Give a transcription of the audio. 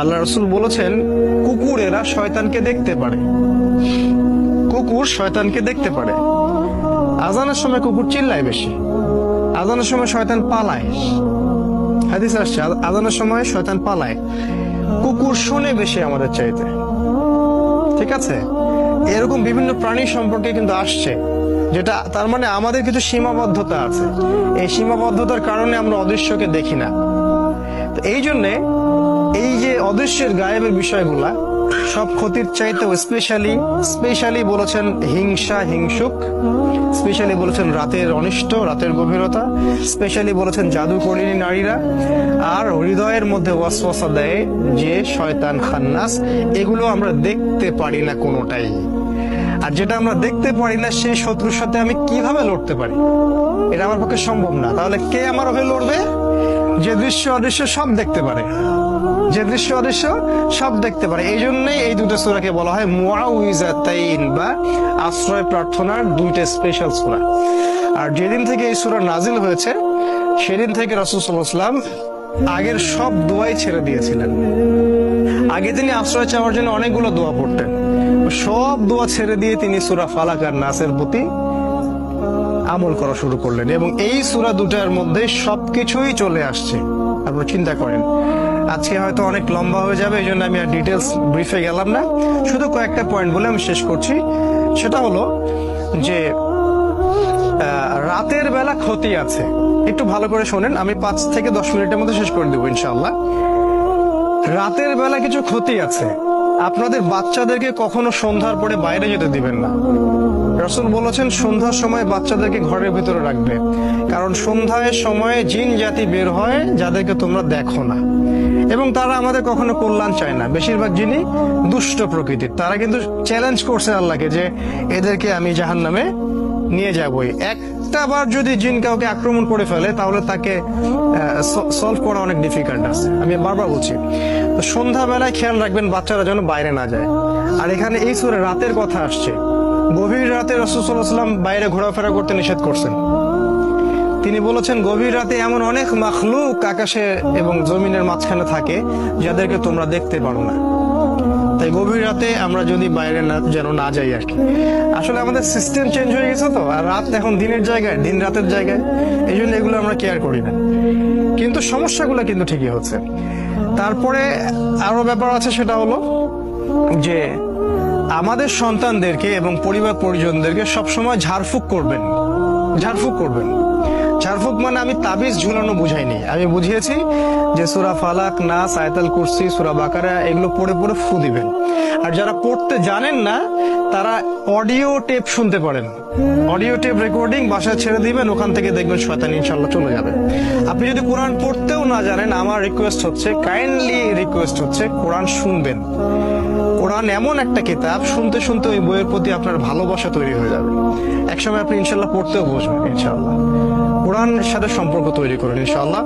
আল্লাহ রসুল বলেছেন কুকুর এরা শয়তানকে দেখতে পারে। কুকুর শয়তানকে দেখতে পারে। আজানের সময় কুকুর চিল্লায় বেশি। আজানের সময় শয়তান পালায়। হাদিস আসছে আজানের সময় শয়তান পালায়। কুকুর শোনে বেশি আমাদের চাইতে। ঠিক আছে? এরকম বিভিন্ন প্রাণী সম্পর্কে কিন্তু আসছে, যেটা তার মানে আমাদের কিছু সীমাবদ্ধতা আছে। এই সীমাবদ্ধতার কারণে আমরা অদৃশ্যকে দেখি না। তো এই জন্যে এই যে অদৃশ্যের গায়েবের বিষয়গুলা, সব ক্ষতির চাইতেও স্পেশালি স্পেশালি বলেছেন হিংসা, হিংসুক স্পেশালি বলেছেন রাতের অনিষ্ট, রাতের গভীরতা স্পেশালি বলেছেন জাদুকরিনী নারীরা, আর হৃদয়ের মধ্যে ওয়াসওয়াসা দেয় যে শয়তান খান্নাস, এগুলো আমরা দেখতে পারি না কোনোটাই। আর যেটা আমরা দেখতে পারি না, সেই শত্রুর সাথে আমি কীভাবে লড়তে পারি? এটা আমার পক্ষে সম্ভব না। তাহলে কে আমার হয়ে লড়বে? যে দৃশ্য অদৃশ্য সব দেখতে পারে। যে দৃশ্য অদৃশ্য সব দেখতে পারে। এই জন্যই এই দুটো সূরাকে বলা হয় মুআউইজাতাইন বা আশ্রয় প্রার্থনার দুইটা স্পেশাল সূরা। আর যেদিন থেকে এই সূরা নাজিল হয়েছে, সেদিন থেকে রাসূল আগের সব দোয়াই ছেড়ে দিয়েছিলেন। আগে তিনি আশ্রয় চাওয়ার জন্য অনেকগুলো দোয়া পড়তেন। সব দোয়া ছেড়ে দিয়ে তিনি সূরা ফালাক আর নাসের প্রতি আমল করা শুরু করলেন এবং এই সুরা দুটার মধ্যে সবকিছুই চলে আসছে। আপনারা চিন্তা করেন, আজকে হয়তো অনেক লম্বা হয়ে যাবে এই জন্য আমি আর ডিটেলস ব্রিফে গেলাম না। শুধু কয়েকটা পয়েন্ট বলে আমি শেষ করছি। সেটা হলো যে রাতের বেলা ক্ষতি আছে। একটু ভালো করে শোনেন, আমি পাঁচ থেকে দশ মিনিটের মধ্যে শেষ করে দেবো ইনশাল্লাহ রাতের বেলা কিছু ক্ষতি আছে। আপনাদের বাচ্চাদেরকে কখনো সন্ধ্যার পরে বাইরে যেতে দিবেন না। রসুল বলেছেন, সন্ধ্যার সময় বাচ্চাদেরকে ঘরের ভিতরে রাখবে। কারণ সন্ধ্যায় সময়ে জিন জাতি বের হয়, যাদেরকে তোমরা দেখো না। এবং তারা আমাদের কখনো কল্যাণ চায় না। বেশিরভাগ জিনই দুষ্ট প্রকৃতির। তারা কিন্তু চ্যালেঞ্জ করছে আল্লাহকে যে, এদেরকে আমি জাহান নামে নিয়ে যাবই। একটা বার যদি জিন কাউকে আক্রমণ করে ফেলে, তাহলে তাকে সলভ করা অনেক ডিফিকাল্ট আছে। আমি বারবার বলছি, তো সন্ধ্যাবেলায় খেয়াল রাখবেন বাচ্চারা যেন বাইরে না যায়। আর এখানে এই সুরে রাতের কথা আসছে। গভীর রাতে রসুলাম বাইরে ঘোরাফেরা করতে নিষেধ করছেন। তিনি বলেছেন, গভীর রাতে এমন অনেক মাখলুক আকাশে এবং জমিনের মাঝখানে থাকে, যাদেরকে তোমরা দেখতে পারো না। তাই গভীর রাতে আমরা যদি বাইরে না, যেন না যাই আর কি। আসলে আমাদের সিস্টেম চেঞ্জ হয়ে গেছে তো, আর রাত এখন দিনের জায়গায়, দিন রাতের জায়গায়, এই জন্য এগুলো আমরা কেয়ার করি না। কিন্তু সমস্যাগুলো কিন্তু ঠিকই হচ্ছে। তারপরে আরও ব্যাপার আছে, সেটা হলো যে আমাদের সন্তানদেরকে এবং পরিবার পরিজনদেরকে সবসময় ঝাড়ফুঁক করবেন ঝাড়ফুঁক করবেন। ঝাড়ফুঁক মানে আমি তাবিজ ঝুলানো বুঝাইনি। আমি বুঝিয়েছি যে সুরা ফালাক না সায়তাল কুরসি, সুরা বাকারা, এগুলো পড়ে পড়ে ফু দিবেন। আর যারা পড়তে জানেন না, তারা অডিও টেপ শুনতে পারেন। অডিও টেপ রেকর্ডিং বাসায় ছেড়ে দিবেন, ওখান থেকে দেখবেন শয়তান ইনশাল্লাহ চলে যাবে। আপনি যদি কোরআন পড়তেও না জানেন, আমার রিকোয়েস্ট হচ্ছে কাইন্ডলি রিকোয়েস্ট হচ্ছে, কোরআন শুনবেন। কোরআন এমন একটা কিতাব, শুনতে শুনতে ওই বইয়ের প্রতি আপনার ভালোবাসা তৈরি হয়ে যাবে। একসময় আপনি ইনশাল্লাহ পড়তেও বসবেন, ইনশাল্লাহ। কোরআনের সাথে সম্পর্ক তৈরি করুন, ইনশাল্লাহ।